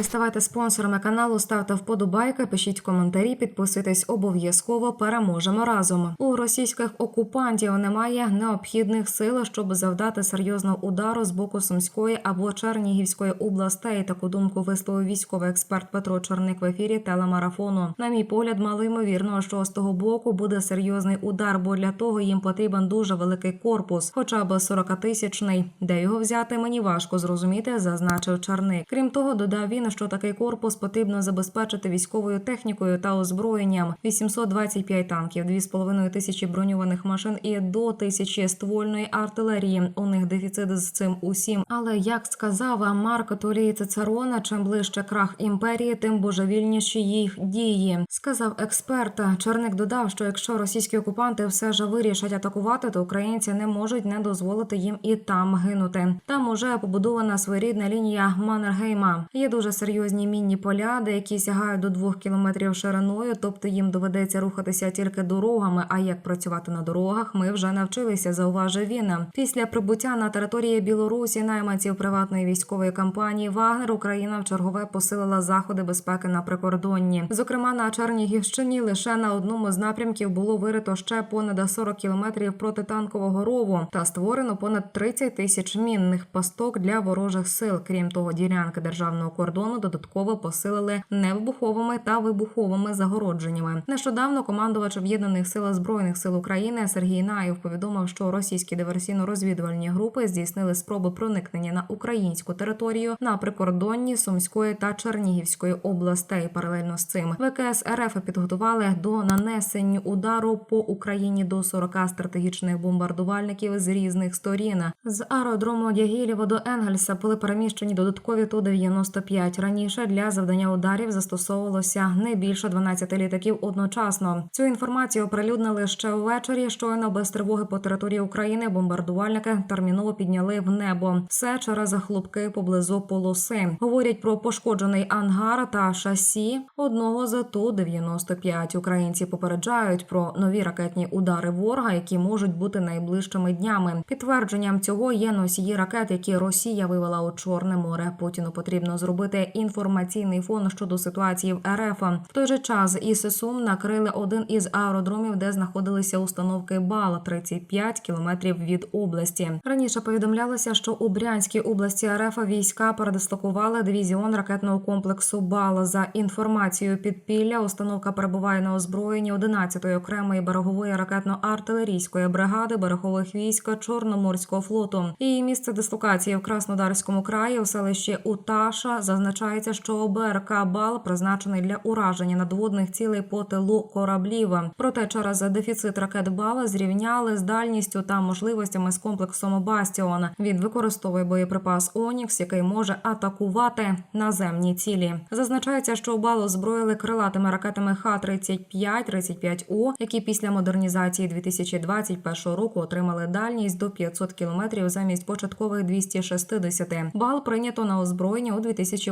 Друзі, ставайте спонсорами каналу, ставте вподобайки, пишіть коментарі, підписуйтесь обов'язково. Переможемо разом. У російських окупантів немає необхідних сил, щоб завдати серйозного удару з боку Сумської або Чернігівської областей. Таку думку висловив військовий експерт Петро Черник в ефірі телемарафону. На мій погляд, мало ймовірно, що з того боку буде серйозний удар, бо для того їм потрібен дуже великий корпус, хоча б 40-тисячний. Де його взяти, мені важко зрозуміти, зазначив Черник. Крім того, додав він, що такий корпус потрібно забезпечити військовою технікою та озброєнням. 825 танків, 2,5 тисячі броньованих машин і до тисячі ствольної артилерії. У них дефіцит з цим усім. Але як сказав Марко Толій Цицерона, чим ближче крах імперії, тим божевільніші їх дії. Сказав експерт. Черник додав, що якщо російські окупанти все ж вирішать атакувати, то українці не можуть не дозволити їм і там гинути. Там уже побудована своєрідна лінія Маннергейма. Є дуже серйозні мінні поля, де які сягають до двох кілометрів шириною, тобто їм доведеться рухатися тільки дорогами. А як працювати на дорогах, ми вже навчилися. Зауважив він. Після прибуття на території Білорусі найманців приватної військової компанії Вагнер Україна в чергове посилила заходи безпеки на прикордонні. Зокрема, на Чернігівщині лише на одному з напрямків було вирито ще понад 40 кілометрів протитанкового рову та створено понад 30 тисяч мінних пасток для ворожих сил. Крім того, ділянки державного кордону додатково посилили невибуховими та вибуховими загородженнями. Нещодавно командувач об'єднаних сил збройних сил України Сергій Наєв повідомив, що російські диверсійно-розвідувальні групи здійснили спроби проникнення на українську територію на прикордонні Сумської та Чернігівської областей. Паралельно з цим ВКС РФ підготували до нанесення удару по Україні до 40 стратегічних бомбардувальників з різних сторін. З аеродрому Дягілєво до Енгельса були переміщені додаткові ту 95 Раніше для завдання ударів застосовувалося не більше 12 літаків одночасно. Цю інформацію оприлюднили ще ввечері. Щойно без тривоги по території України бомбардувальники терміново підняли в небо. Все через хлопки поблизу полоси. Говорять про пошкоджений ангар та шасі одного з ту 95 Українці попереджають про нові ракетні удари ворога, які можуть бути найближчими днями. Підтвердженням цього є носії ракет, які Росія вивела у Чорне море. Путіну потрібно зробити інформаційний фон щодо ситуації в РФ. В той же час із Сум накрили один із аеродромів, де знаходилися установки БАЛ 35 кілометрів від області. Раніше повідомлялося, що у Брянській області РФ війська передислокували дивізіон ракетного комплексу БАЛ. За інформацією підпілля, установка перебуває на озброєнні 11-ї окремої берегової ракетно-артилерійської бригади берегових військ Чорноморського флоту. Її місце дислокації в Краснодарському краї у селищі Уташа зазначається, що БРК БАЛ призначений для ураження надводних цілей по тилу кораблів. Проте через дефіцит ракет БАЛ зрівняли з дальністю та можливостями з комплексом Бастіон. Він використовує боєприпас Онікс, який може атакувати наземні цілі. Зазначається, що БАЛ озброїли крилатими ракетами Х-35, 35У, які після модернізації 2021 року отримали дальність до 500 кілометрів замість початкових 260. Бал прийнято на озброєння у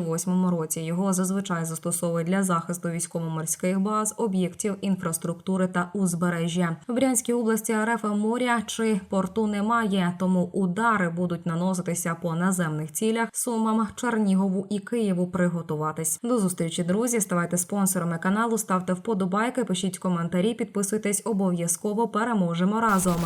2008 році. Його зазвичай застосовують для захисту військово-морських баз, об'єктів інфраструктури та узбережжя. В Брянській області РФ моря чи порту немає, тому удари будуть наноситися по наземних цілях, сумам, Чернігову і Києву. Приготуватись до зустрічі, друзі. Ставайте спонсорами каналу, ставте вподобайки, пишіть коментарі, підписуйтесь обов'язково. Переможемо разом.